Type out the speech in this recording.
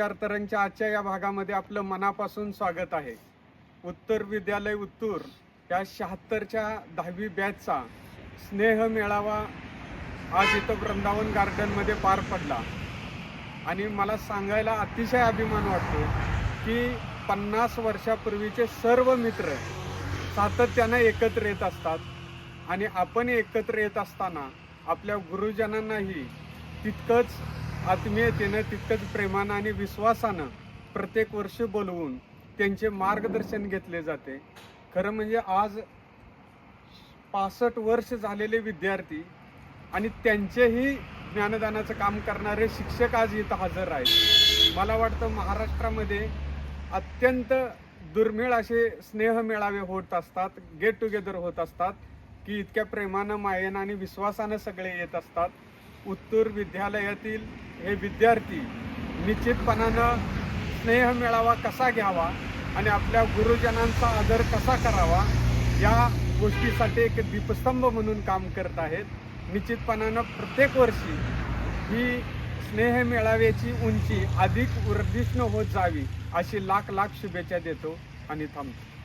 विद्यार्थ्यांच्या आजच्या या भागामध्ये आपलं मनापासून स्वागत आहे. उत्तर विद्यालय उत्तूर या शहात्तरच्या दहावी बॅचचा स्नेह मेळावा आज इथं वृंदावन गार्डनमध्ये पार पडला. आणि मला सांगायला अतिशय अभिमान वाटतो की पन्नास वर्षापूर्वीचे सर्व मित्र सातत्यानं एकत्र येत असतात आणि आपण एकत्र येत असताना आपल्या गुरुजनांनाही तितकंच आत्मीयतेनं तितकंच प्रेमानं आणि विश्वासानं प्रत्येक वर्षी बोलवून त्यांचे मार्गदर्शन घेतले जाते. खरं म्हणजे आज पासष्ट वर्ष झालेले विद्यार्थी आणि त्यांचेही ज्ञानदानाचं काम करणारे शिक्षक आज इथं हजर आहेत. मला वाटतं महाराष्ट्रामध्ये अत्यंत दुर्मिळ असे स्नेह मेळावे होत असतात गेट टुगेदर होत असतात की इतक्या प्रेमानं मायेनं आणि विश्वासानं सगळे येत असतात. उत्तूर विद्यालयातील हे विद्यार्थी निश्चितपणानं स्नेह मेळावा कसा घ्यावा आणि आपल्या गुरुजनांचा आदर कसा करावा या गोष्टीसाठी एक दीपस्तंभ म्हणून काम करत आहेत. निश्चितपणानं प्रत्येक वर्षी ही स्नेह मेळाव्याची उंची अधिक वर्धिष्णू होत जावी अशी लाख लाख शुभेच्छा देतो आणि थांबतो.